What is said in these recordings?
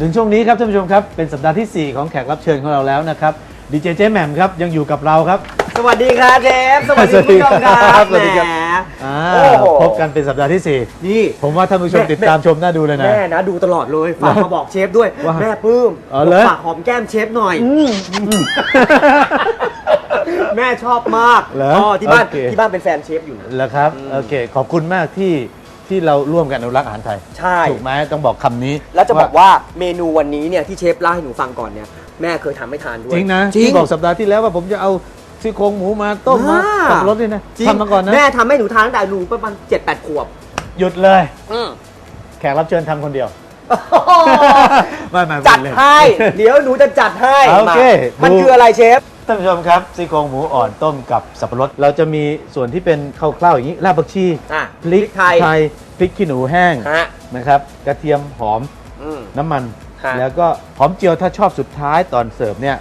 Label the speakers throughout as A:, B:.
A: ถึงช่วงนี้ครับท่านผู้ชมครับ เป็นสัปดาห์ที่ 4 ของแขกรับเชิญของเราแล้วนะครับดีเจเจแหม่มครับยังอยู่กับเราครับ
B: สวัสดีครับเจฟสวัสดีคุณผู้ชมครับ
A: สวัสดีครับ
B: แหม
A: อ่า
B: โอ้โห
A: พบกันเป็นสัปดาห์ที่
B: นี่
A: 4 ผมว่าท่านผู้ชม
B: แม่
A: ติดตามชมน่าดูเลยนะ
B: แม่นะดูตลอดเลยฝากมาบอกเชฟด้วย
A: ว่า
B: แม่ปลื้ม
A: อ๋อเหรอ
B: ฝากหอมแก้มเชฟหน่อย แม่ชอบมาก
A: เหรอ
B: ที่บ้าน
A: โอเค
B: ที่บ้านเป็นแฟนเชฟอยู่
A: แล้วครับ
B: อืม
A: โอเค ขอบคุณมากที่ ที่เราร่วมกันอนุรักษ์อาหารไทย
B: ใช่
A: ถูกไหมต้องบอกคำนี้
B: แล้วจะบอกว่าเมนูวันนี้เนี่ยที่เชฟเล่าให้หนูฟังก่อนเนี่ยแม่เคยทำให้ทานด้วย
A: จริงนะ
B: จริง
A: ที่บอกสัปดาห์ที่แล้วว่าผมจะเอาซี่โครงหมูมาต้มมา
B: อ่า
A: ขับรถนี่นะ
B: จริง
A: ทำมาก่อนนะ
B: แม่ทำให้หนูทานตั้งแต่หนูประมาณเจ็ดแปดขวบ
A: หยุดเลย
B: อืม
A: แขกรับเชิญทำคนเดียว ไม่ไม่
B: จัด
A: ไม่เล่น
B: ให้ เดี๋ยวหนูจะจัดให้
A: โอเค
B: มามัน
A: ดู
B: คืออะไรเชฟ
A: ท่านผู้ชมครับซี่โครงหมูอ่อนต้มกับสับปะรด เราจะมีส่วนที่เป็นข้าวคล่าวๆอย่างนี้รากผักชี
B: อะ
A: พริก
B: ไทย
A: พริกขี้หนูแห้ง
B: ฮะ
A: นะครับกระเทียมหอม
B: อืม
A: น้ำมัน
B: ฮะ
A: แล้วก็หอมเจียวถ้าชอบสุดท้ายตอนเสิร์ฟเนี่ย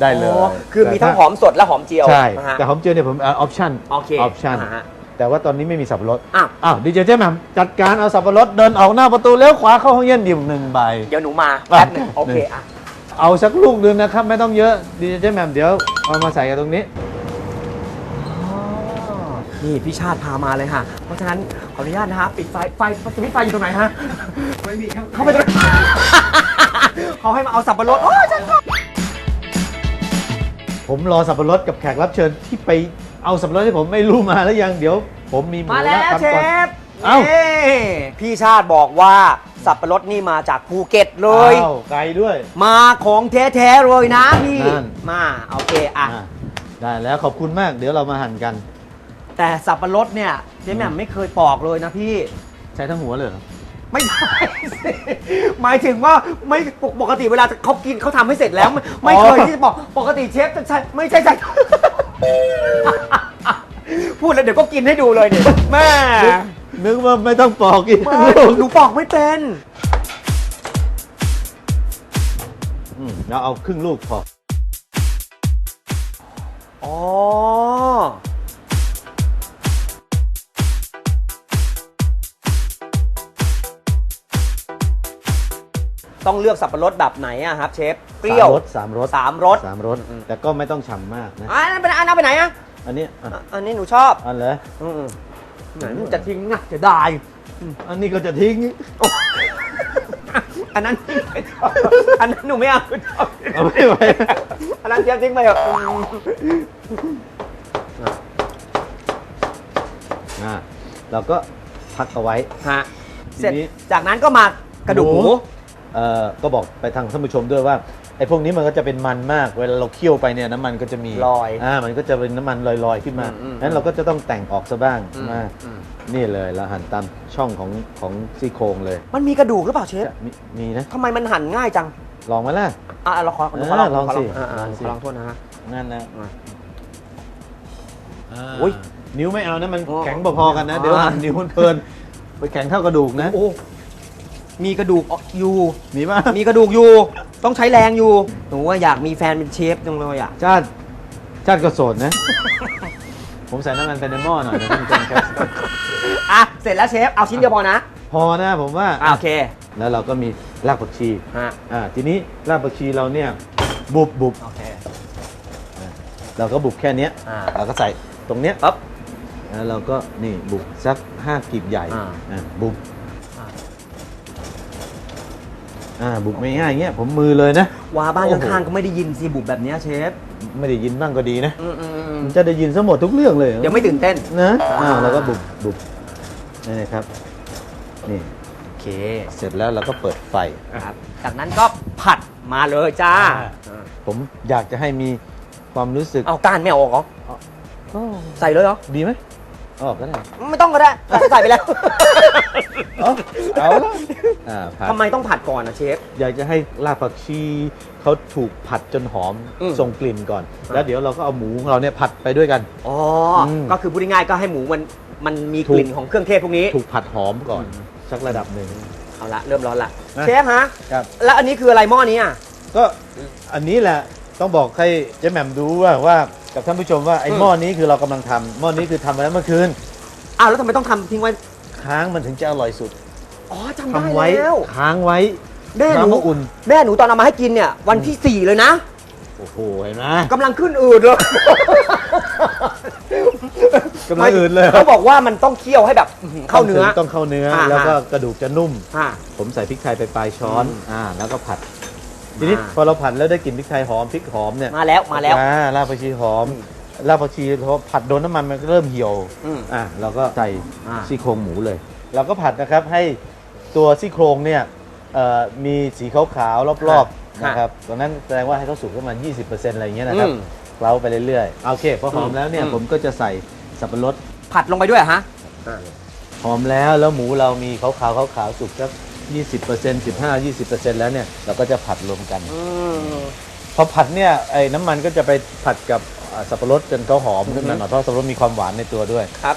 A: ได้เลย
B: อ๋อคือมีทั้งหอมสดและหอมเจียว
A: ใช่
B: นะฮะ
A: แต่หอมเจียวเนี่ยผมเอาออปชั่น
B: โอเค
A: ออปชั่น
B: อ่าฮะ
A: แต่ว่าตอนนี้ไม่มีสับปะรด
B: อ้าว
A: อ้าวดีเจเจ๊แหม่มจัดการเอาสับปะรดเดินออกหน้าประตูแล้วขวาเข้าห้องเย็นดิ่มหนึ่งใบ
B: เดี๋ยวหนูมา
A: อะ
B: แป๊บหนึงโอเค
A: หนึ่ง
B: อะ
A: เอาสักลูกหนึงนะครับ ไม่ต้องเยอะดีเจเจ๊แหม่มเดี๋ยวเอามาใส่กันตรงนี้
B: นี่พี่ชาติพามาเลยค่ะ เพราะฉะนั้นข ออนุญาตนะฮะปิดไฟไฟสวิตช์ไฟอยู่ตรงไหนฮะไม่มีครับเข้าไปตรง เขาให้มาเอาสับปะรดโอ้ยฉันชอบ
A: ผมรอสับปะรดกับแขกรับเชิญที่ไปเอาสับปะรดที่ผมไม่รู้มาแล้วยังเดี๋ยว ผมมีหมู
B: มาแล้ว
A: ทำ
B: เช
A: ก่อน
B: ฟ
A: เอ้า
B: นี่พี่ชาติบอกว่าสับปะรดนี่มาจากภูเก็ตเลย
A: อ้าวไกลด้วย
B: มาของแท้ๆเลยนะพี่
A: นั่น
B: มา โอเค อะ
A: อะได้แล้วขอบคุณมากเดี๋ยวเรามาหั่นกัน
B: แต่สับปะรดเนี่ยเจ๊แหม่มไม่เคยปอกเลยนะพี่
A: ใช้ทั้งหัวเลยเหรอ
B: ไม่ใช่สิหมายถึงว่าไม่ปกปกติเวลาเขากินเขาทำให้เสร็จแล้ว ไม่ไม่เคยที่จะบอกปกติเชฟจะใช่ไม่ใช่ใช่พูดแล้วเดี๋ยวก็กินให้ดูเลยเนี่ยแม่
A: นึกว่าไม่ต้องปอกอีก
B: แม่หนูปอกไม่เป็น
A: อืมเราเอาครึ่งลูกพอ
B: อ๋อ ต้องเลือกสับปะรดแบบไหนอะครับเชฟ เปรี้ยว
A: สามรส
B: สามรส
A: สามรสแต่ก็ไม่ต้องฉ่ำมากนะ
B: อะอันนั้นไปไหนอันนั้นไปไหนอะ
A: อันนี้อะ
B: อะอันนี้หนูชอบ
A: อันเหรอ
B: อืมๆไหนมันจะทิ้งอะจะได้
A: อันนี้ก็จะทิ้ง
B: อันนั้นไม่ชอบอันนั้นหนูไม่เอาหนูชอบ
A: เอาไม่ไหว
B: อันนั้นเทียบทิ้งไปเถอะ
A: อะเราก็พักเอาไว้
B: ฮะ
A: ที
B: เสร็จ
A: นี้
B: จากนั้นก็มากระดูกหมู
A: เอ่อ ก็บอกไปทางท่านผู้ชมด้วยว่าไอ้พวกนี้มันก็จะเป็นมันมาก เวลาเราเคี่ยวไปเนี่ยน้ำมันก็จะมี
B: ลอย
A: อ่ามันก็จะเป็นน้ำมันลอยๆขึ้นมา
B: อืมอืม
A: นั้นเราก็จะต้องแต่งออกซะบ้าง
B: อืม
A: มา
B: อืม
A: นี่เลยเราหั่นตามช่องของของซี่โครงเลย
B: มันมีกระดูกหรือเปล่าเชฟ
A: จะมีมีนะ
B: ทำไมมันหั่นง่ายจัง
A: ลองมาล่ะ
B: อะเราขอ
A: เออ
B: ขอลอง
A: ลอง
B: ข
A: สิ
B: อะอะ
A: ลองสิ
B: ขอลองโทษนะฮะ
A: นั่นนะ
B: อะ
A: อ่า
B: อุ๊ย
A: นิ้วไม่เอานะมัน
B: อ๋อ
A: แข็งพอๆกันนะ เดี๋ยว
B: อ่า
A: หั่นนิ้วมันเพลินไปแข็งเท่ากระดูกนะ
B: โอ้ มีกระดูกอยู่
A: มีป่ะ
B: มีกระดูกอยู่ ต้องใช้แรงอยู่ หนูว่าอยากมีแฟนเป็นเชฟจังเลยอะ
A: ชาติชาติก็โสดนะ ผมใส่น้ำมันไปในหม้อหน่อยนะท่านผู้ชมครับ
B: อะ เสร็จแล้วเชฟ เอาชิ้นเดียวพอนะ
A: พอนะผมว่า
B: อะโอเค
A: แล้วเราก็มีรากผักชี
B: ฮะ
A: อ่าทีนี้รากผักชีเราเนี่ยบุบบุบ
B: โอเค
A: เราก็บุบแค่เนี้ย
B: อ่า
A: เราก็ใส่ตรงเนี้ย
B: ปั๊บ
A: แล้วเราก็นี่บุบสักห้ากีบใหญ่
B: อ่า
A: อ่าบุบ
B: อ่า
A: อ่าบุบไม่ง่ายๆเงี้ยผมมือเลยนะ
B: วาบ้าน
A: โอ้โห
B: ข้างๆก็ไม่ได้ยินซีบุบแบบเนี้ยเชฟ
A: ไม่ได้ยินบ้างก็ดีนะ
B: อืมอืมอืม
A: มันจะได้ยินซะหมดทุกเรื่องเลย
B: เดี๋ยวไม่ตื่นเต้น
A: นะอ่า
B: อ่า
A: เราก็บุบบุบนี่นะครับนี่
B: โอเค
A: เสร็จแล้วเราก็เปิดไฟ
B: ครับจากนั้นก็ผัดมาเลยจ้า
A: อ่าผมอยากจะให้มีความรู้สึก
B: เอาก้านไม่เอาออกเหรอ
A: ก็
B: ใส่เลยเหรอ
A: ดีไหม ออกก็ได้
B: ไม่ต้องก็ได้ใส่ใส่ไปแล้ว
A: เอาเอาละอ่าผัด
B: ทำไมต้องผัดก่อนนะเชฟ
A: อยากจะให้รากผักชีเขาถูกผัดจนหอม
B: อืม
A: ส่งกลิ่นก่อน แล้วเดี๋ยวเราก็เอาหมูของเราเนี่ยผัดไปด้วยกัน
B: อ๋ออ
A: ม
B: ก็คือพูดง่ายๆก็ให้หมูมันมันมี
A: ถู
B: ก
A: ก
B: ลิ่นของเครื่องเทศพวกนี้
A: ถูกผัดหอมก่อนสักระดับหนึ่ง
B: เอาละเริ่มร้อนละ
A: นะ
B: เชฟฮะ
A: ครับ
B: แล้วอันนี้คืออะไรหม้อนี้อะ
A: ก็อันนี้แหละ ต้องบอกให้เจ๊แหม่มดูว่าว่ากับท่านผู้ชมว่าไอ้
B: อืม
A: หม้อนี้คือเรากำลังทำหม้อนี้คือทำไปแล้วเมื่อคืน
B: อ้าวแล้วทำไมต้องทำทิ้งไว้
A: ค้างมันถึงจะอร่อยสุด
B: อ๋อจำ
A: ทำ
B: ได้
A: ไว้
B: แล้ว
A: ค้างไว้
B: แม่หนู
A: น้ำก็อุ่น
B: แม่หนูตอนเอามาให้กินเนี่ย วันที่4เลยนะ
A: โอ้โหเห็นไหม
B: กำลังขึ้นอืดเลย
A: กำลังอื่นเลย
B: เขาบอกว่ามันต้องเคี่ยวให้แบบอื้อหือเข้าเนื้อ
A: ต้องเข้าเนื้อ
B: อ่า
A: แล้วก็กระดูกจะนุ่ม
B: อะ
A: ผมใส่พริกไทยไปปลายช้อน
B: อืม
A: อ่าแล้วก็ผัด ทีนี้
B: อ่า
A: พอเราผัดแล้วได้กลิ่นพริกไทยหอมพริกหอมเนี่ย
B: มาแล้วมาแล้ว
A: อ่ารากผักชีหอม
B: อืม
A: รากผักชีพอผัดโดนน้ำมันมันก็เริ่มเหี่ยว
B: อืม
A: อ่าเราก็ใส่
B: อ่า
A: ซี่โครงหมูเลย เราก็ผัดนะครับให้ตัวซี่โครงเนี่ยเอ่อมีสีขาวๆรอบๆนะครับตรงนั้นแสดงว่าให้เขาสุกประมาณ 20%อะไรอย่างเงี้ยนะครับ
B: อืม
A: เคล้าไปเรื่อยๆโอเคพอหอมแล้วเนี่ย
B: อืม
A: ผมก็จะใส่สับปะรด
B: ผัดลงไปด้วยเหรอฮะ
A: หอมแล้วแล้วหมูเรามีขาวขาวขาวขาวๆสุกสัก 20% 15 20%แล้วเนี่ยเราก็จะผัดรวมกัน
B: อืม
A: พอผัดเนี่ยไอ้น้ำมันก็จะไปผัดกับอ่าสับปะรดจนเขาหอมขึ้นมา
B: อือฮึ
A: หน่อยเพราะสับปะรดมีความหวานในตัวด้วย
B: ครับ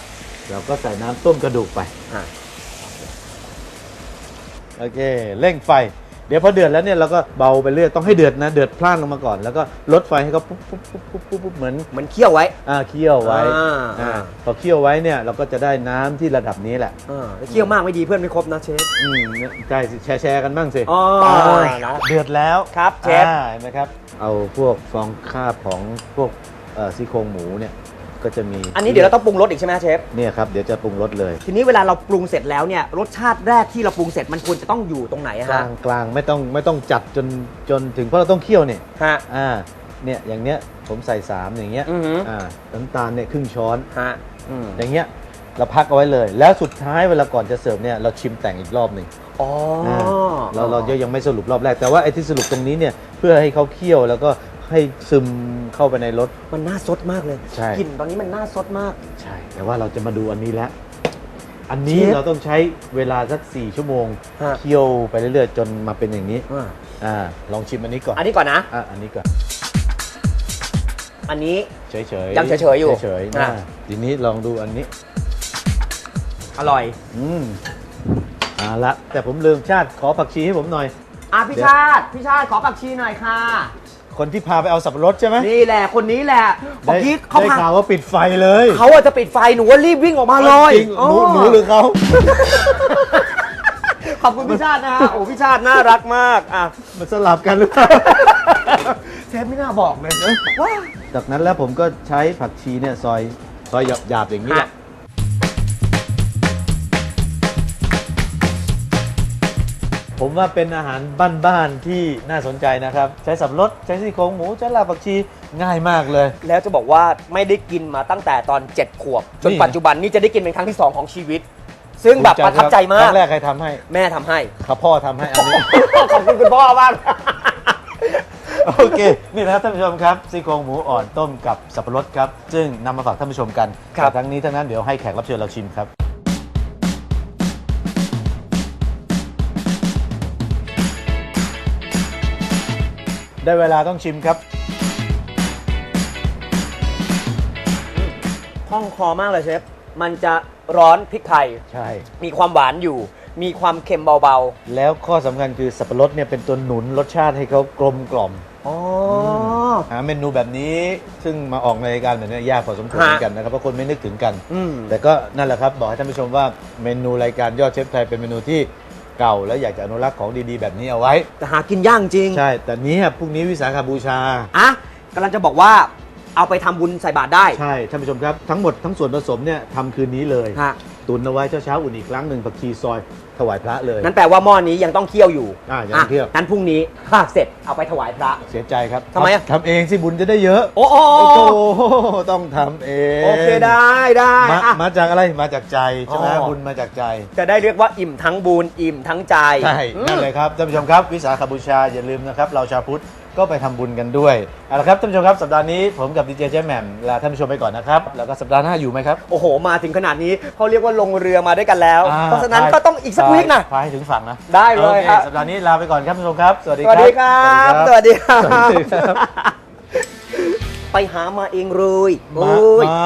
A: เราก็ใส่น้ำต้มกระดูกไป
B: อะ
A: โอเค เร่งไฟเดี๋ยวพอเดือดแล้วเนี่ยเราก็เบาไปเรื่อยต้องให้เดือดนะเดือดพล่านลงมาก่อน แล้วก็ลดไฟให้เขาปุ๊บปุ๊บปุ๊บปุ๊บปุ๊บปุ๊บเหมือน
B: มันเคี่ยวไว้
A: อ่าเคี่ยวไว้
B: อ่า
A: พอเคี่ยวไว้เนี่ยเราก็จะได้น้ำที่ระดับนี้แหละ
B: อ่าเคี่ยวมากไม่ดีเพื่อนไม่ครบนะเชฟ
A: อืมใช่แชร์แชร์กันบ้างสิ
B: อ๋อ
A: เดือดแล้ว
B: ครับเชฟ
A: อ่าเห็นไหมครับเอาพวกฟองคราบของพวกซี่โครงหมูเนี่ย ก็จะมี
B: อันนี้เดี๋ยวเราต้องปรุงรสอีกใช่ไหมเชฟ
A: เนี่ยครับเดี๋ยวจะปรุงรสเลย
B: ทีนี้เวลาเราปรุงเสร็จแล้วเนี่ยรสชาติแรกที่เราปรุงเสร็จมันควรจะต้องอยู่ตรงไหนอะ
A: กลา
B: ฮะ
A: งกลางไม่ต้องไม่ต้องจัดจนจนถึงเพราะเราต้องเคี่ยวเนี่ย
B: ฮะ
A: อ่าเนี่ยอย่างเนี้ยผมใส่3อย่างเงี้ย
B: อือหือ
A: อ่าน้ำตาลเนี่ยครึ่งช้อน
B: ฮะอืม
A: อย่างเงี้ยเราพักเอาไว้เลย แล้วสุดท้ายเวลาก่อนจะเสิร์ฟเนี่ยเราชิมแต่งอีกรอบหนึ่ง
B: อ๋ออา
A: เราเรายังไม่สรุปรอบแรกแต่ว่าไอ้ที่สรุปตรงนี้เนี่ยเพื่อให้เขาเคี่ยวแล้วก็ ให้ซึมเข้าไปในรส
B: มันน่าซดมากเลย
A: ใช่
B: กลิ่นตอนนี้มันน่าซดมาก
A: ใช่ แต่ว่าเราจะมาดูอันนี้แล้ว อันนี้
B: เชฟ
A: เราต้องใช้เวลาสักสี่ชั่วโมง
B: ฮะ
A: เคี่ยวไปเรื่อยๆ จนมาเป็นอย่างนี้
B: อ่า
A: อ่า ลองชิมอันนี้ก่อน
B: อันนี้ก่อนนะ
A: อะ อันนี้ก่อน
B: อันนี้
A: เฉยๆ
B: ยังเฉยๆอยู่
A: เฉยๆ
B: อะ
A: นะทีนี้ลองดูอันนี้
B: อร่อย
A: อืมเอาละ แต่ผมลืมชาติขอผักชีให้ผมหน่อย
B: อะพี่ชาติพี่ชาติขอผักชีหน่อยค่ะ
A: คนที่พาไปเอาสับปะรดใช่ไหม
B: นี่แหละคนนี้แหละเมื่อ
A: ได้
B: กี้เขา
A: ได้
B: พา
A: ข่าวว่าปิดไฟเลย
B: เขาอะจะปิดไฟหนูว่ารีบวิ่งออกมาเลย
A: จริงหนูหนูหรือเขา
B: ขอบคุณพี่ชาตินะฮะโอ้พี่ชาติน่ารักมากอะ
A: มันสลับกันหรือเปล่า
B: เชฟไม่น่าบอกเลยว้า
A: จากนั้นแล้วผมก็ใช้ผักชีเนี่ยซอยซอยหยาบๆอย่างนี้แหละ ผมว่าเป็นอาหารบ้านๆที่น่าสนใจนะครับ ใช้สับปะรดใช้ซี่โครงหมูใช้ลาบผักชีง่ายมากเลย
B: แล้วจะบอกว่าไม่ได้กินมาตั้งแต่ตอน 7 ขวบ จน
A: นี่
B: ปัจจุบันนี่จะได้กินเป็นครั้งที่ 2 ของชีวิต ซึ่งแบบประทับใจมา
A: ค
B: ก
A: รั้งแรกใครทำให้
B: แม่ทำให้
A: ครับพ่อทำให้อันนี้
B: ขอบคุณคุณพ่อมาก
A: โอเค นี่นะครับท่านผู้ชมครับซี่โครงหมูอ่อนต้มกับสับปะรดครับ ซึ่งนำมาฝากท่านผู้ชมกัน
B: ครับ
A: แต่ทั้งนี้ทั้งนั้นเดี๋ยวให้แขกรับเชิญเราชิมครับ ได้เวลาต้องชิมครับ
B: ห้องคอมากเลยเชฟ มันจะร้อนพริกไทย
A: ใช่
B: มีความหวานอยู่ มีความเค็มเบา
A: แล้วข้อสำคัญคือสับปะรดเนี่ยเป็นตัวหนุนรสชาติให้เขากลมกล่อม
B: ๆ อ๋อ
A: หาเมนูแบบนี้ซึ่งมาออกในรายการแบบนี้ยากพอสมควร
B: ฮะ
A: เหมือนกันนะครับเพราะคนไม่นึกถึงกัน
B: อืม
A: แต่ก็นั่นแหละครับ บอกให้ท่านผู้ชมว่าเมนูรายการยอดเชฟไทยเป็นเมนูที่ เก่าแล้วอยากจะอนุรักษ์ของดีๆ แบบนี้เอาไว้
B: แต่หากินยากจริง
A: ใช่ แต่นี้พรุ่งนี้วิสาขบูชา
B: อะกำลังจะบอกว่า เอาไปทำบุญใส่บาตรได้
A: ใช่ท่านผู้ชมครับทั้งหมดทั้งส่วนผสมเนี่ยทำคืนนี้เลย
B: ฮะ
A: ตุนเอาไว้เช้าๆอุ่นอีกครั้งหนึ่งผักชีซอยถวายพระเลย
B: นั่นแปลว่าหม้อนี้ยังต้องเคี่ยวอยู่
A: อะยังต้องเคี่ยว
B: นั้นพรุ่งนี้ถ้าเสร็จเอาไปถวายพระ
A: เสียใจครับ
B: ทำไมอะ
A: ทำเองสิบุญจะได้เยอะ
B: โอ้โห
A: โอ้โหต้องทำเอง
B: โอเคได้ได้
A: มา
B: อะ
A: มาจากอะไรมาจากใจใช่ไหม
B: อ๋อ
A: บุญมาจากใจ
B: จะได้เรียกว่าอิ่มทั้งบุญอิ่มทั้งใจ
A: ใช่
B: อืม
A: นั่นเลยครับท่านผู้ชมครับ วิสาขบูชาอย่าลืมนะครับ เราชาวพุทธ ก็ไปทำบุญกันด้วยเอาละครับท่านผู้ชมครับสัปดาห์นี้ผมกับดีเจเจแหม่มลาท่านผู้ชมไปก่อนนะครับ แล้วก็สัปดาห์หน้าอยู่ไหมครับ
B: โอ้โห มาถึงขนาดนี้เขาเรียกว่าลงเรือมาด้วยกันแล้ว
A: อ่
B: เพราะฉะนั้น
A: พาย
B: ก็ต้องอีกสักวีคนะ
A: พายให้ถึงฝั่งนะ
B: ได้เลย
A: โอค
B: ครับ
A: สัปดาห์นี้ลาไปก่อนครับท่านผู้ชมครับ สวัสดี
B: ส
A: ครั
B: วั
A: บ
B: สดีครับ สวัสดีครั
A: สวัสดีครับบ
B: ไปหามาเองเลย
A: มา
B: โอ้ย
A: มา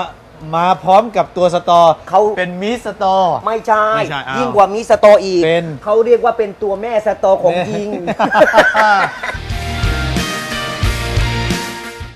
A: มาพร้อมกับตัวสตอ
B: เขา
A: เป็นมีสตอ
B: ไม่ใช่
A: ไม่ใช่อ้าว
B: ยิ่งกว่ามีสโตอีก
A: เป็น
B: เขาเรียกว่าเป็นตัวแม่สโตของยิง